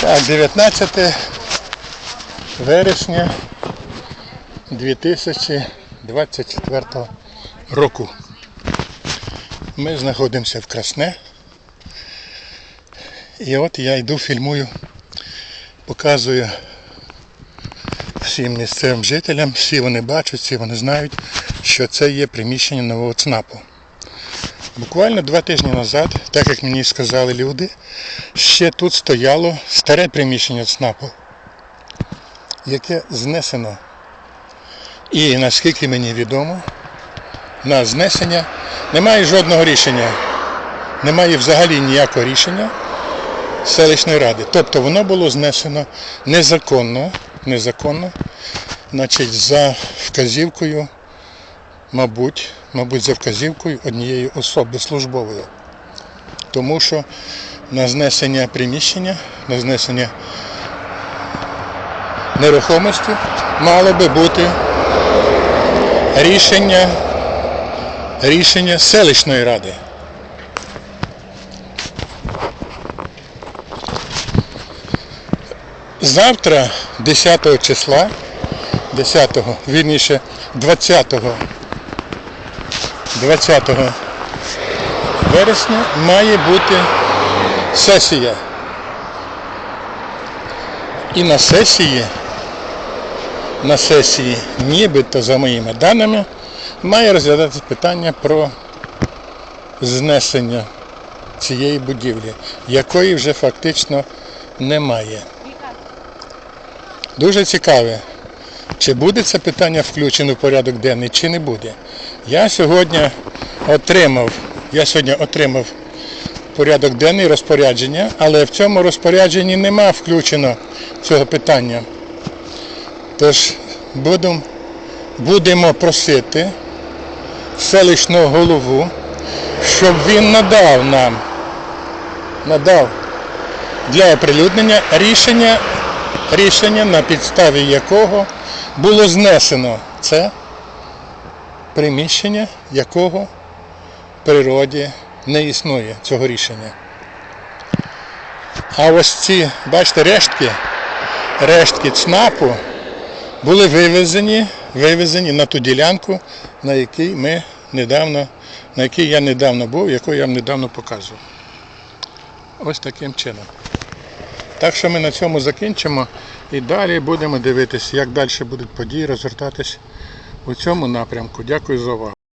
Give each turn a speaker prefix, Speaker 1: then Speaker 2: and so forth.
Speaker 1: Так, 19 вересня 2024 року. Ми знаходимося в Красне. І от я йду, фільмую, показую всім місцевим жителям, всі вони бачать, всі вони знають, що це є приміщення нового ЦНАПу. Буквально два тижні назад, так як мені сказали люди, ще тут стояло старе приміщення ЦНАПу, яке знесено. І наскільки мені відомо, на знесення немає жодного рішення. Немає взагалі ніякого рішення селищної ради. Тобто воно було знесено незаконно, незаконно, значить, за вказівкою, мабуть, мабуть, за вказівкою однієї особи службової. Тому що на знесення приміщення, на знесення нерухомості мало би бути рішення, рішення селищної ради. Завтра, 10 числа, 10, вірніше, 20, 20 вересня має бути сесія. І на сесії, на сесії, нібито за моїми даними, має розглядатися питання про знесення цієї будівлі, якої вже фактично немає. Дуже цікаве, чи буде це питання включено в порядок денний, чи не буде. Я сьогодні отримав, я сьогодні отримав порядок денний розпорядження, але в цьому розпорядженні нема включено цього питання. Тож будемо, будемо просити селищного голову, щоб він надав нам, надав для оприлюднення рішення, рішення, на підставі якого було знесено це приміщення, якого в природі не існує цього рішення. А ось ці, бачите, рештки, рештки ЦНАПу були вивезені, вивезені на ту ділянку, на якій ми недавно, на якій я недавно був, яку я вам недавно показував. Ось таким чином. Так що ми на цьому закінчимо і далі будемо дивитися, як далі будуть події розгортатись у цьому напрямку. Дякую за увагу.